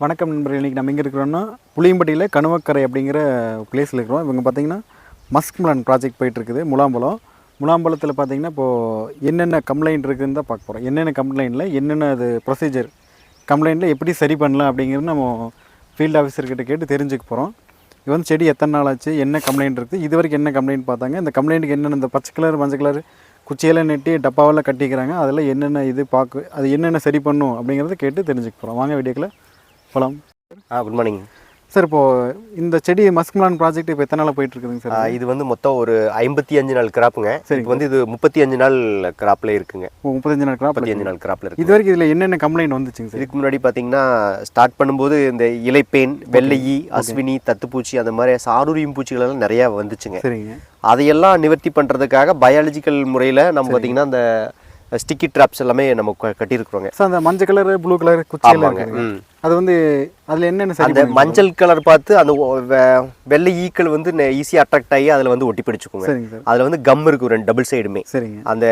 வணக்கம் நண்பர்கள் இன்றைக்கி நம்ம எங்கே இருக்கிறோன்னா புளியம்பட்டியில் கணுவக்கரை அப்படிங்கிற பிளேஸில் இருக்கிறோம். இவங்க பார்த்தீங்கன்னா மஸ்க் மலன் ப்ராஜெக்ட் போயிட்டுருக்குது முலாம்பழம். முலாம்பழத்தில் பார்த்தீங்கன்னா இப்போது என்னென்ன கம்ப்ளைண்ட் இருக்குதுன்னு தான் பார்க்க போகிறோம் என்னென்ன கம்ப்ளைண்ட்டில் என்னென்ன அது ப்ரொசீஜர் கம்ப்ளைண்ட்டில் எப்படி சரி பண்ணலாம் அப்படிங்கிறது நம்ம ஃபீல்டு ஆஃபீஸர்கிட்ட கேட்டு தெரிஞ்சுக்க போகிறோம் இது வந்து செடி எத்தனை நாள் ஆச்சு என்ன கம்ப்ளைண்ட் இருக்குது இது வரைக்கும் என்ன கம்ப்ளைண்ட் பார்த்தாங்க இந்த கம்ப்ளைண்ட்டுக்கு என்னென்ன இந்த பச்சை கலர் மஞ்சள் கலர் குச்சியெல்லாம் நெட்டி டப்பாவெல்லாம் கட்டிக்கிறாங்க அதில் என்னென்ன இது பார்க்க அது என்னென்ன சரி பண்ணும் அப்படிங்கிறத கேட்டு தெரிஞ்சுக்க போகிறோம் வாங்க வீடியோக்கில் போகலாம் ஆ குட் மார்னிங் சார் இப்போது இந்த செடி மஸ்க்மிலான் ப்ராஜெக்ட் இப்போ எத்தனை நாள் போயிட்டு இருக்குதுங்க சார் இது வந்து மொத்தம் ஒரு ஐம்பத்தி அஞ்சு நாள் கிராப்புங்க இப்போ வந்து இது முப்பத்தி அஞ்சு நாள் கிராப்ல இருக்குங்க. முப்பத்தஞ்சு நாள் கிராப் முப்பத்தி அஞ்சு நாள் கிராப்ல இருக்கு இது வரைக்கும் இதில் என்னென்ன கம்ப்ளைண்ட் வந்துச்சுங்க சார் இதுக்கு முன்னாடி பார்த்தீங்கன்னா ஸ்டார்ட் பண்ணும்போது இந்த இலைப்பேன் வெள்ளையி அஸ்வினி தத்துப்பூச்சி அந்த மாதிரி சாரூரியம் பூச்சிகள் எல்லாம் நிறைய வந்துச்சுங்க. சரிங்க. அதையெல்லாம் நிவர்த்தி பண்ணுறதுக்காக பயாலஜிக்கல் முறையில் நம்ம பார்த்தீங்கன்னா அந்த ஸ்டிக்கி ட்ராப்ஸ் எல்லாமே நம்ம கட்டியிருக்கிறோங்க. சார் அந்த மஞ்சள் கலர் ப்ளூ கலர் குச்சியெல்லாம். அது வந்து அதில் என்னென்ன அந்த மஞ்சள் கலர் பார்த்து அந்த வெள்ளை ஈக்கள் வந்து ஈஸியாக அட்ராக்ட் ஆகி அதில் வந்து ஒட்டி பிடிச்சுக்குங்க. அதில் வந்து கம் இருக்கும் ரெண்டு டபுள் சைடுமே சரிங்க. அந்த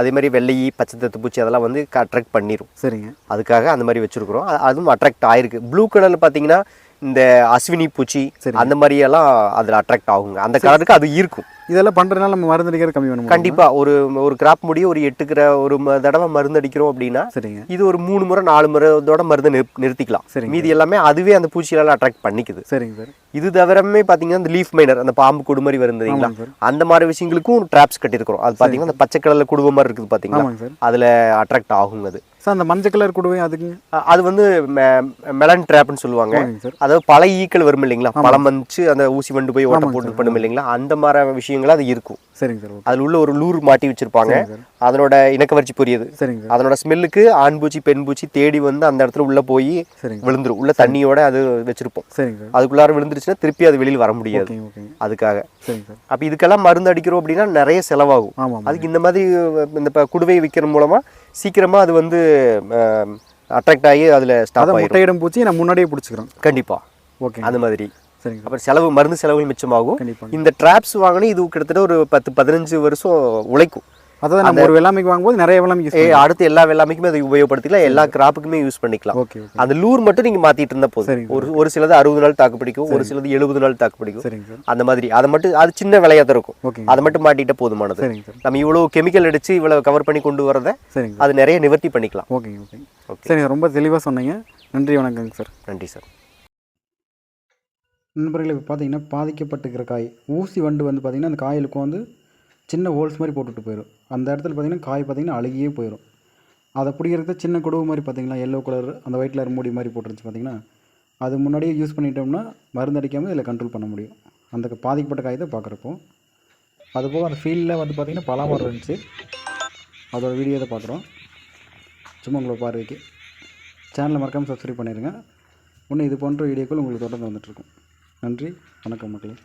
அதே மாதிரி வெள்ளையி பச்சை தத்து பூச்சி அதெல்லாம் வந்து அட்ராக்ட் பண்ணிரும். சரிங்க. அதுக்காக அந்த மாதிரி வச்சிருக்கிறோம். அதுவும் அட்ராக்ட் ஆயிருக்கு. ப்ளூ கலர்ல பார்த்தீங்கன்னா இந்த அஸ்வினி பூச்சி அந்த மாதிரி எல்லாம் அதில் அட்ராக்ட் ஆகுங்க. அந்த கலருக்கு அது இருக்கும். இதெல்லாம் பண்ணுறதுனால நம்ம மருந்து அடிக்கிறது கம்மி பண்ண முடியும்? கண்டிப்பா. ஒரு ஒரு கிராப் முடிய ஒரு எட்டுக்கிற ஒரு தடவை மருந்து அடிக்கிறோம் அப்படின்னா சரிங்க. இது ஒரு மூணு முறை நாலு முறை இதோட மருந்து நிறு- நிறுத்திக்கலாம். சரிங்க. மீதி எல்லாமே அதுவே அந்த பூச்சியெல்லாம் அட்ராக்ட் பண்ணிக்குது. சரிங்க சார். இது தவிரமே பார்த்தீங்கன்னா இந்த லீஃப் மைனர் அந்த பாம்பு குடு மாதிரி வருந்தீங்களா சார். அந்த மாதிரி விஷயங்களுக்கும் ட்ராப்ஸ் கட்டியிருக்கிறோம். அது பார்த்தீங்கன்னா அந்த பச்சை கலர்ல குடுவை மாதிரி இருக்குது சார். அதில் அட்ராக்ட் ஆகுங்க அது. சார் அந்த மஞ்சள் கலர் கூடவே அதுக்குங்க அ- அது வந்து மெலன் ட்ராப்னு சொல்லுவாங்க. அதாவது பல ஈக்கள் வரும் இல்லைங்களா? பழம் வந்துச்சு அந்த ஊசி வண்டு போய் ஓட்ட போட்டு பண்ணும் இல்லைங்களா? அந்த மாதிரி விஷயங்கள் அது இருக்கும். சரிங்க சார் அதில் உள்ள ஒரு லூர் மாட்டி வச்சிருப்பாங்க. அதனோட இணக்கவர்ச்சி புரியுது. சரிங்க சார். அதனோட ஸ்மெல்லுக்கு ஆண் பூச்சி பெண் பூச்சி தேடி வந்து அந்த இடத்துல உள்ள போய் விழுந்துரும். உள்ள தண்ணியோட அது வச்சிருப்போம். சரிங்க சார். அதுக்குள்ளார விழுந்துருச்சுன்னா திருப்பி அது வெளியில் வர முடியாது. அதுக்காக. அப்போ இதுக்கெல்லாம் மருந்து அடிக்கிறோம் அப்படின்னா நிறைய செலவாகும். அதுக்கு இந்த மாதிரி இந்த ப- குடுவை விற்கிற மூலமா சீக்கிரமா அது வந்து அட்ராக்ட் ஆகி அதுல ஸ்டாப் முட்டையிடம் பூச்சி நான் முன்னாடியே பிடிச்சிக்கிறோம் கண்டிப்பா. ஓகே அந்த மாதிரி. சரிங்க சார். அப்புறம் செலவு மருந்து செலவுகள் மிச்சமாகும். இந்த ட்ராப்ஸ் வாங்கினா இது கிட்டத்தட்ட ஒரு பத்து பதினஞ்சு வருஷம் உழைக்கும். அதாவது நம்ம ஒரு வெள்ளாமைக்கு வாங்கும்போது நிறைய வெள்ளாமை யூஸ் ஏ அடுத்து எல்லா வெள்ளாமைக்குமே அதை உபயோகப்படுத்திக்கலாம். எல்லா கிராப்புக்குமே யூஸ் பண்ணிக்கலாம். Okay okay. அந்த லூர் மட்டும் நீங்க மாத்திட்டு இருந்தா போதும். சரிங்க ஒரு ஒரு சிலது அறுபது நாள் தாக்கு பிடிக்கும் ஒரு சிலது எழுபது நாள் தாக்கு பிடிக்கும். சரிங்க சார். அந்த மாதிரி. அதை மட்டும் அது சின்ன விலையா தான் இருக்கும். ஓகேங்க. அதை மட்டும் மாட்டிட்டா போதுமானது. சரிங்க சார். நம்ம இவ்வளவு கெமிக்கல் அடிச்சு இவ்வளவு கவர் பண்ணி கொண்டு வரதை சார் அது நிறைய நிவர்த்தி பண்ணிக்கலாம். ஓகேங்க ஓகேங்க. ஓகே. சரிங்க ரொம்ப தெளிவாக சொன்னீங்க. நன்றி வணக்கங்க சார். நன்றி சார். நண்பர்களே இப்போ பார்த்தீங்கன்னா பாதிக்கப்பட்டிருக்கிற காய். ஊசி வண்டு வந்து பார்த்திங்கன்னா அந்த காயிலுக்கும் வந்து சின்ன ஹோல்ஸ் மாதிரி போட்டுட்டு போயிடும் அந்த இடத்துல பார்த்திங்கன்னா காய் பார்த்திங்கன்னா அழுகியே போயிடும் அதை பிடிக்கிறதுக்கு சின்ன குடவு மாதிரி பார்த்தீங்களா எல்லோ கலர் அந்த ஒயிட் கலர் மூடி மாதிரி போட்டுருந்துச்சு பார்த்தீங்கன்னா அது முன்னாடியே யூஸ் பண்ணிட்டோம்னா மருந்து அடிக்காமல் இதில் கண்ட்ரோல் பண்ண முடியும். அந்த பாதிக்கப்பட்ட காய் தான் பார்க்குறப்போ அதுபோக அந்த ஃபீல்டில் வந்து பார்த்திங்கன்னா பலா மரம் இருந்துச்சு. அதோட வீடியோ தான் பார்க்குறோம் சும்மா உங்களை பார்வைக்கு. சேனலை மறக்காமல் சப்ஸ்கிரைப் பண்ணிடுங்க இன்னும் இது போன்ற வீடியோக்கள் உங்களுக்கு தொடர்ந்து வந்துட்டுருக்கும் நன்றி. வணக்கம் மக்களே.